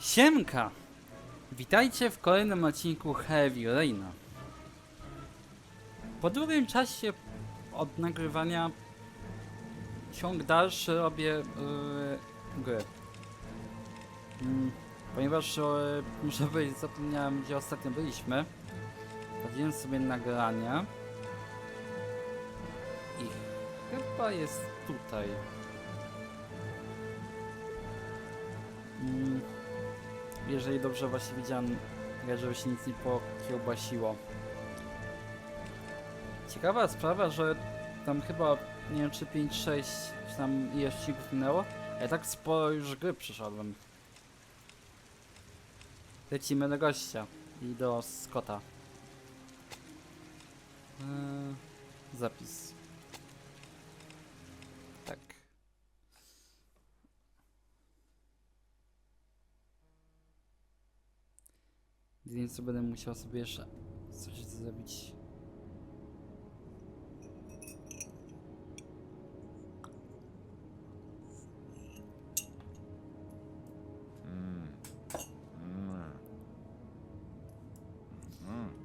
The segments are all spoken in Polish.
Siemka! Witajcie w kolejnym odcinku Heavy Raina. Po długim czasie od nagrywania ciąg dalszy robię yy, gry. Mm, ponieważ yy, muszę powiedzieć, zapomniałem gdzie ostatnio byliśmy. Chodziłem sobie nagrania. I chyba jest tutaj. Mm, jeżeli dobrze właśnie widziałem, żeby się nic nie pokiełbasiło. Ciekawa sprawa, że tam chyba, nie wiem czy 5-6, czy tam odcinków minęło, ale tak sporo już gry przeszedłem. Lecimy do gościa i do Scotta. Eee, zapis. Jedynie co będę musiał sobie jeszcze coś zrobić.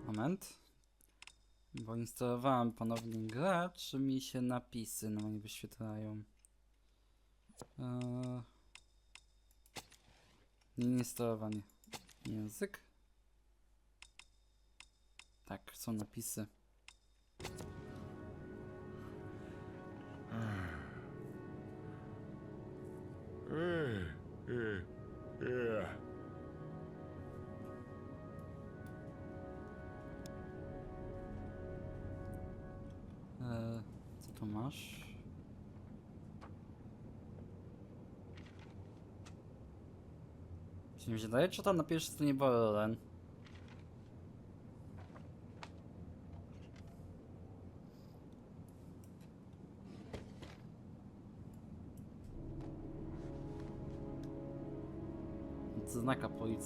Moment. Bo instalowałem ponownie grę, czy mi się napisy na mnie wyświetlają? Eee... Nie instalowanie. Język? Tak, są napisy. Eee, co tu masz? Czy mi się daje, czy na pierwszej stronie? Znaka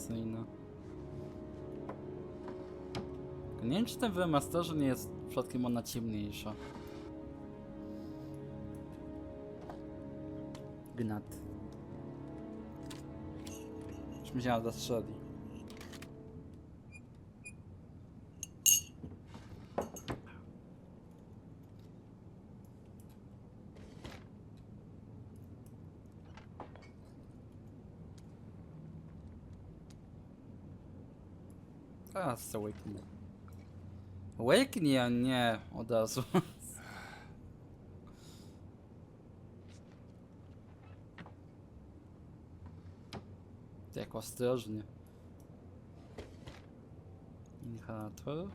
Tylko Nie wiem, czy ten w remasterze nie jest przypadkiem ona ciemniejsza. Gnat. Już myślałem, że strzeli. Teraz co łyknie. Łyknie, a nie od razu. Jak ostrożnie. Inhalator.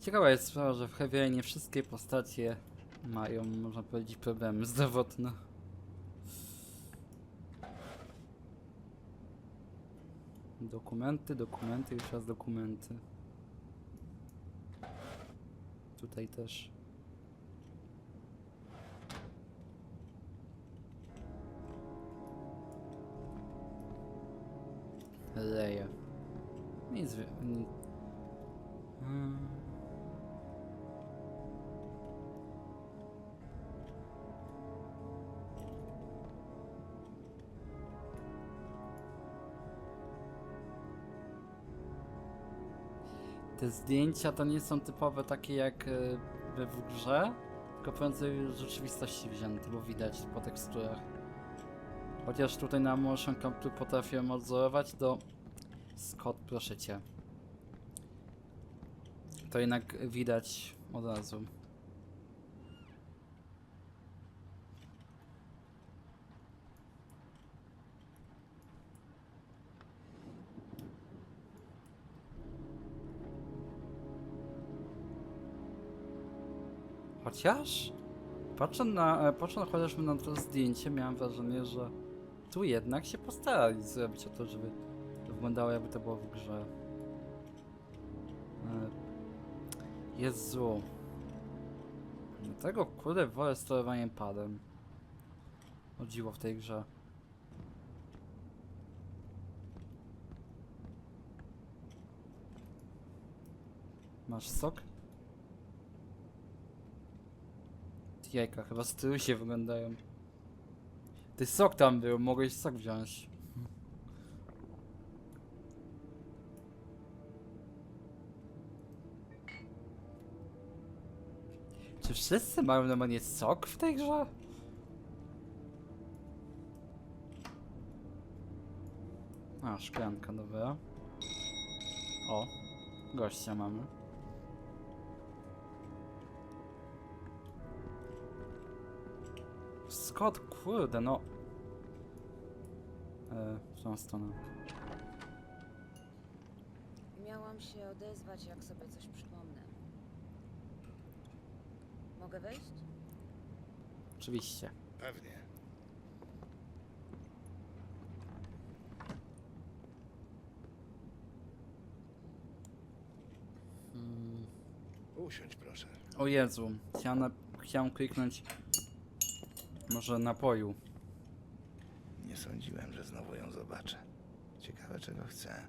Ciekawa jest sprawa, że w Heavy nie wszystkie postacie mają, można powiedzieć, problemy zdrowotne. Dokumenty, dokumenty, już raz dokumenty. Tutaj też. Leje. Nic wie... ni- Hmm. Te zdjęcia to nie są typowe takie jak e, we w grze, tylko prędzej z rzeczywistości wzięte, bo widać po teksturach. Chociaż tutaj na motion capture potrafię odzorować do Scott, proszę cię. To jednak widać od razu. Chociaż patrząc na, e, patrząc chociażby na to zdjęcie, miałem wrażenie, że tu jednak się postarali zrobić o to, żeby to wyglądało jakby to było w grze. E, Jezu. Dlatego kurde wolę sterowanie padem. O dziwo w tej grze. Masz sok? Jajka, chyba się wyglądają. Ty sok tam był, mogłeś sok wziąć. Czy wszyscy mają normalnie sok w tej grze? A, szklanka, dobra. O, gościa mamy. Scott, kurde, no. E, w tą stronę. Miałam się odezwać, jak sobie coś przypomnę. Mogę wejść? Oczywiście. Pewnie. Mm. Usiądź proszę. O Jezu, chciałem, na, chciałem kliknąć może napoju. Nie sądziłem, że znowu ją zobaczę. Ciekawe, czego chce.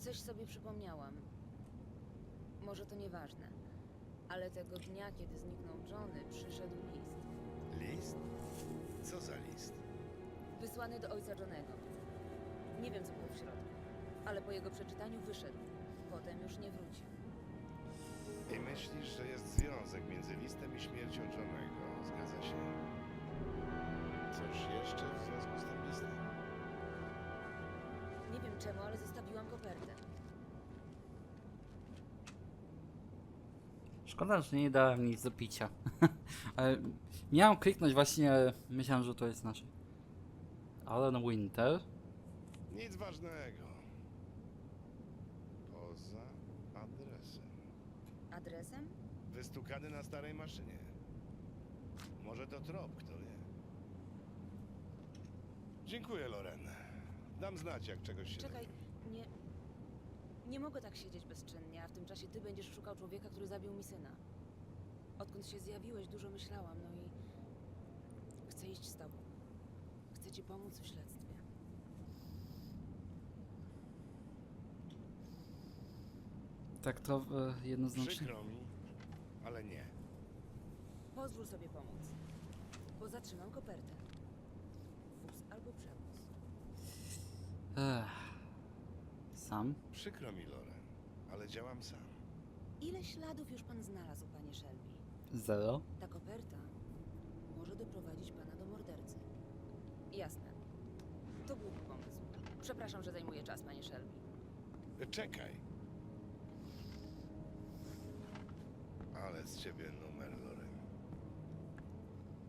Coś sobie przypomniałam. Może to nieważne, ale tego dnia, kiedy zniknął Johnny, przyszedł list. List? Co za list? Wysłany do ojca Johnego. Nie wiem, co było w środku, ale po jego przeczytaniu wyszedł. Potem już nie wrócił. I myślisz, że jest związek między listem i śmiercią Johnego? Zgadza się. Coś jeszcze w związku z tym listem? Nie wiem czemu, ale zostawiłam kopertę. Szkoda, że nie dałem nic do picia. Ale miałem kliknąć właśnie, myślałem, że to jest nasze. Alan Winter. Nic ważnego. Poza adresem. Adresem? Wystukany na starej maszynie. Może to trop, kto wie. Dziękuję, Loren. Dam znać, jak czegoś się Czekaj, dowiemy. nie. Nie mogę tak siedzieć bezczynnie, a w tym czasie ty będziesz szukał człowieka, który zabił mi syna. Odkąd się zjawiłeś, dużo myślałam, no i. Chcę iść z tobą. Ci pomóc w śledztwie. Tak to e, jednoznacznie. Przykro mi, ale nie. Pozwól sobie pomóc. Bo zatrzymam kopertę. Wóz albo przewóz. Ech. Sam? Przykro mi, Loren, ale działam sam. Ile śladów już pan znalazł, panie Shelby? Zero. Ta koperta może doprowadzić pana. Jasne. To głupi pomysł. Przepraszam, że zajmuję czas, panie Shelby. Czekaj. Ale z ciebie numer, Loren.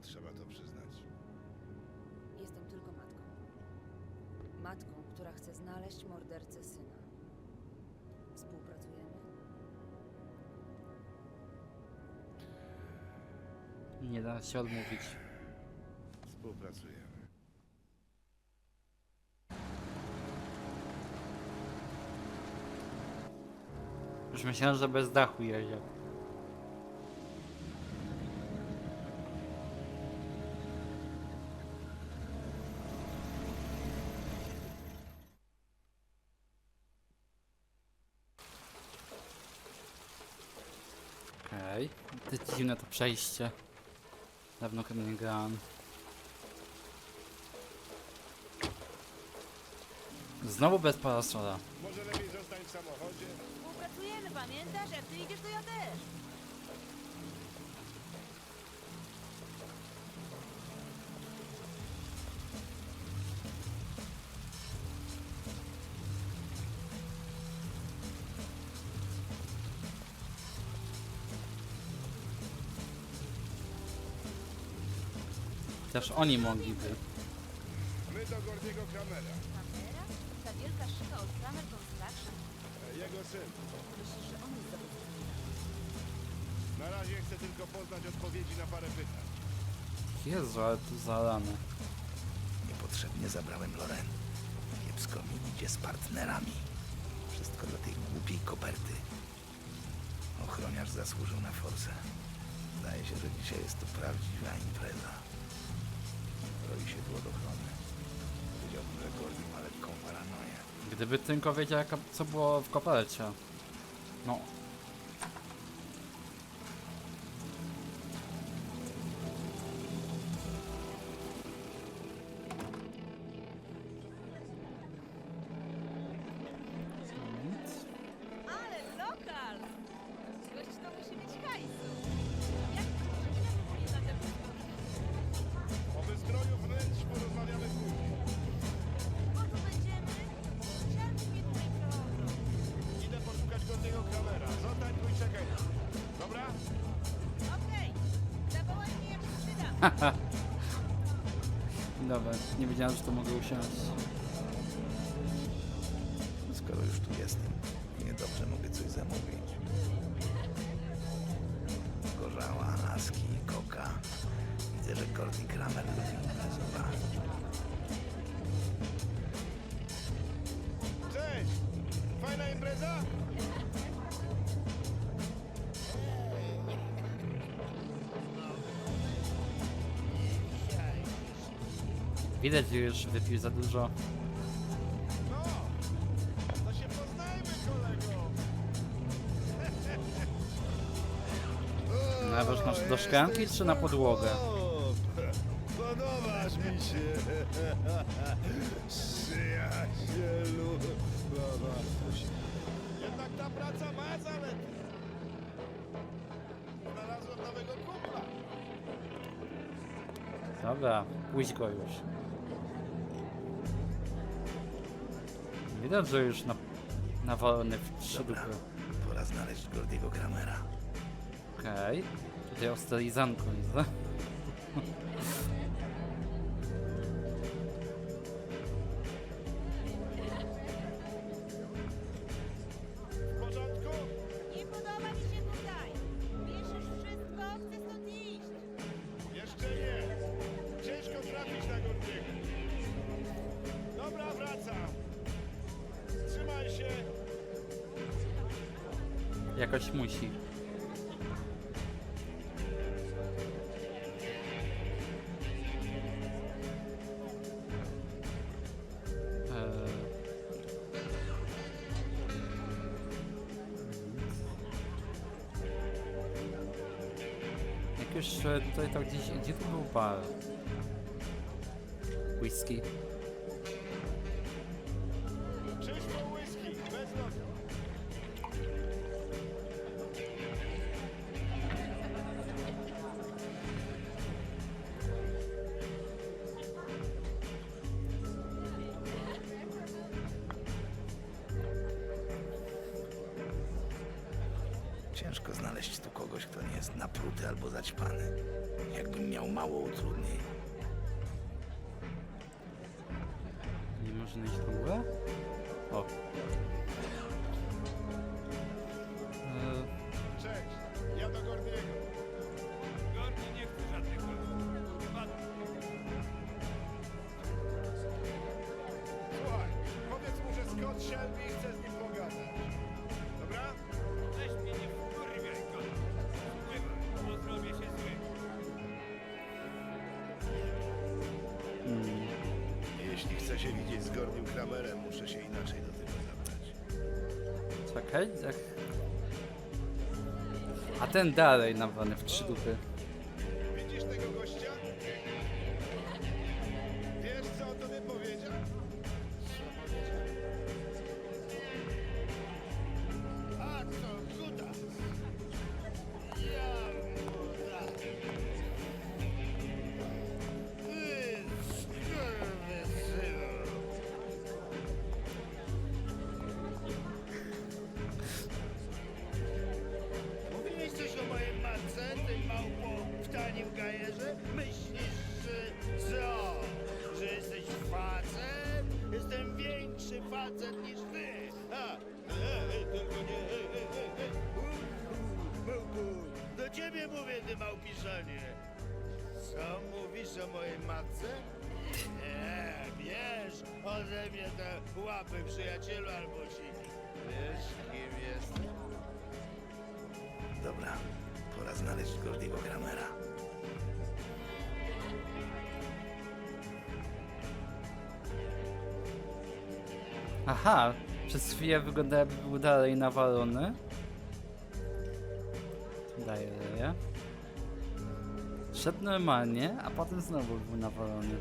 Trzeba to przyznać. Jestem tylko matką. Matką, która chce znaleźć mordercę syna. Współpracujemy? Nie da się odmówić. Współpracujemy. Już myślałem, że bez dachu jedzie. Okej, okay. to dziwne to przejście. Dawno chyba nie grałem. Znowu bez parasola. Może lepiej zostań w samochodzie? Współpracujemy, pamiętasz? Jak ty idziesz, to ja też. Też oni mogliby. My do Gordiego Kramera. Kamera? Ta wielka szyka od Kramer Construction? Jego syn myślisz, że oni zdobyli? Na razie chcę tylko poznać odpowiedzi na parę pytań. Jezu, ale tu zalane. Niepotrzebnie zabrałem Loren. Kiepsko mi idzie z partnerami. Wszystko dla tej głupiej koperty. Ochroniarz zasłużył na forsę. Zdaje się, że dzisiaj jest to prawdziwa impreza. Roi się tu od ochrony. Powiedziałbym, że Gordy ma lekką paranoję. Gdyby tylko wiedział, co było w kopercie. No. Ale lokal! Gość to musi mieć hajsu. Dobra, nie wiedziałem, że to mogę usiąść. Skoro już tu jestem, niedobrze mogę coś zamówić. Gorzała, laski, koka. Widzę, że Gordy Kramer lubi imprezować. Cześć! Fajna impreza? Widać, że już wypił za dużo. No! To się poznajmy, kolego! Nawet masz do szklanki czy na podłogę? Podobasz mi się! Przyjacielu! Się. Jednak ta praca ma zalety. Znalazłem nowego kumpla. Dobra, pójdź go już. Widać, że już na, nawalony w trzy dupy. pora znaleźć Gordiego Kramera. Okej. Tutaj ostalizanko widzę. W Jakoś musi. Eee. Jak już e, tutaj to gdzieś, gdzie tu był bar? Ciężko znaleźć tu kogoś, kto nie jest napruty albo zaćpany. Jakbym miał mało utrudnień. Nie można iść w górę? O. Eee, Cześć, ja do Gordiego. Gordy nie chce żadnych kolorów. Wypadek. Słuchaj, powiedz mu, że Scott Shelby chce z nim się widzieć z Gordim Kramerem, muszę się inaczej do tego zabrać. Czekaj, jak... A ten dalej nawalony w trzy dupy. Matce? Nie, wiesz ode mnie te łapy, przyjacielu, albo ci. Wiesz, kim jestem? Dobra, pora znaleźć Gordiego Kramera. Aha, przez chwilę wygląda jakby był dalej nawalony. Daję. Szedł normalnie, a potem znowu był nawalony.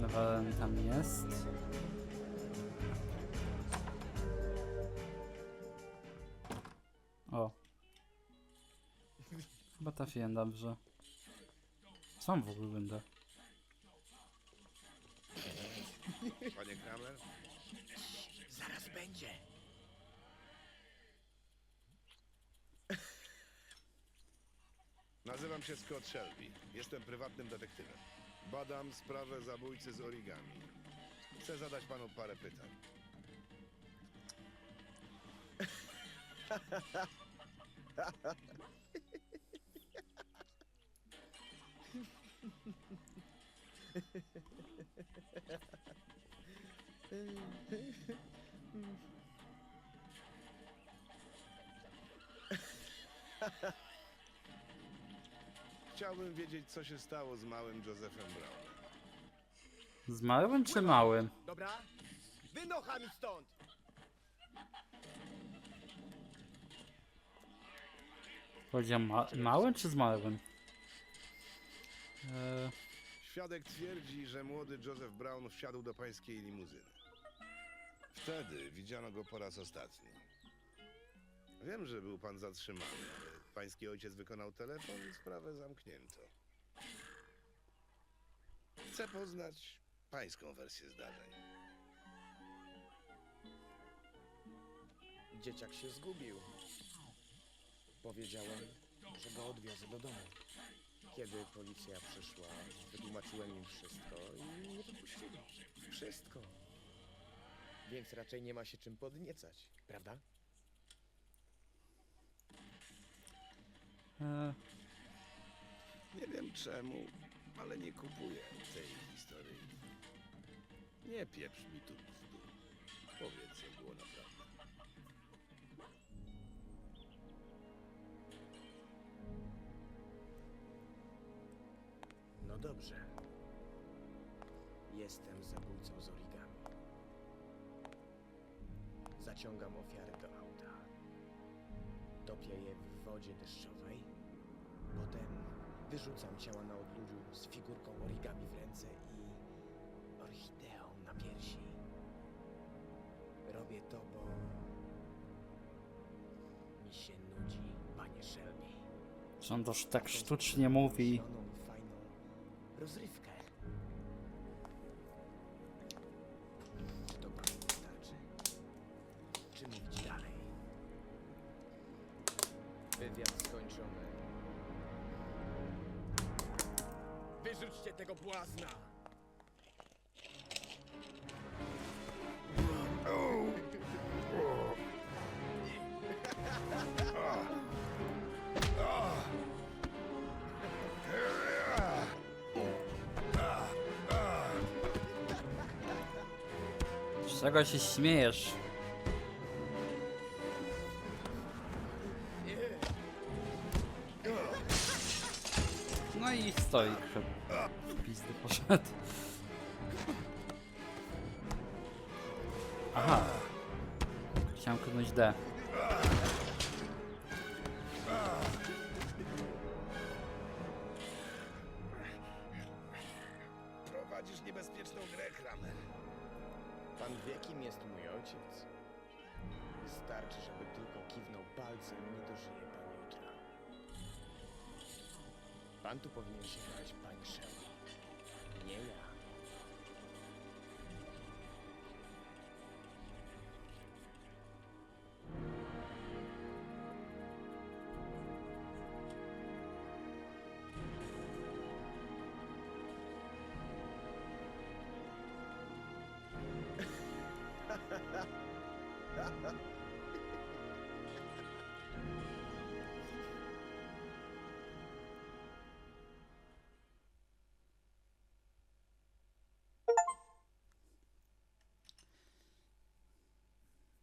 Nawalony tam jest. O. Chyba trafiłem dobrze. Co w ogóle wygląda? Panie Kramer? Zaraz będzie. Nazywam się Scott Shelby. Jestem prywatnym detektywem. Badam sprawę zabójcy z origami. Chcę zadać panu parę pytań. Chciałbym wiedzieć, co się stało z małym Josephem Brownem. Z małym czy małym? Dobra? Wynocha mi stąd! Chodzi o ma małym czy z małym? Eee, Świadek twierdzi, że młody Joseph Brown wsiadł do pańskiej limuzyny. Wtedy widziano go po raz ostatni. Wiem, że był pan zatrzymany, ale pański ojciec wykonał telefon i sprawę zamknięto. Chcę poznać pańską wersję zdarzeń. Dzieciak się zgubił. Powiedziałem, że go odwiozę do domu. Kiedy policja przyszła, wytłumaczyłem im wszystko i nie wypuścili. Wszystko. Więc raczej nie ma się czym podniecać, prawda? Eee, Nie wiem czemu, ale nie kupuję tej historii. Nie pieprz mi tu bzdur. Powiedz, jak było naprawdę. No dobrze. Jestem zabójcą z origami. Zaciągam ofiary do auta. Topię je w wodzie deszczowej. Potem wyrzucam ciała na odludziu z figurką origami w ręce i orchideą na piersi. Robię to, bo mi się nudzi, panie Shelby. że on też tak sztucznie mówi. Fajną rozrywkę. Czego się śmiejesz? No i stoi pizdy poszedł. Aha. Chciałem kliknąć D.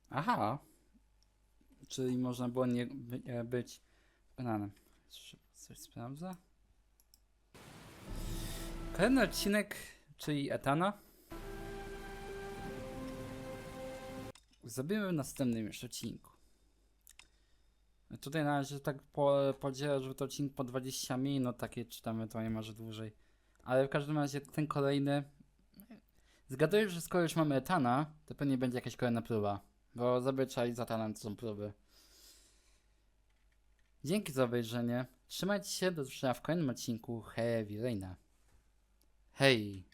Aha. Czyli można było nie e, być bananem. Coś sprawdzę. Kolejny odcinek, czyli Etana. Zrobimy w następnym już odcinku. Tutaj na razie tak po, podzielę, że to odcinek po 20 minut, takie czytamy to nie może dłużej. Ale w każdym razie ten kolejny. Zgaduję, że skoro już mamy Etana, to pewnie będzie jakaś kolejna próba. Bo zazwyczaj z Etanem to są próby. Dzięki za obejrzenie. Trzymajcie się, do zobaczenia w kolejnym odcinku Heavy Raina. Hej!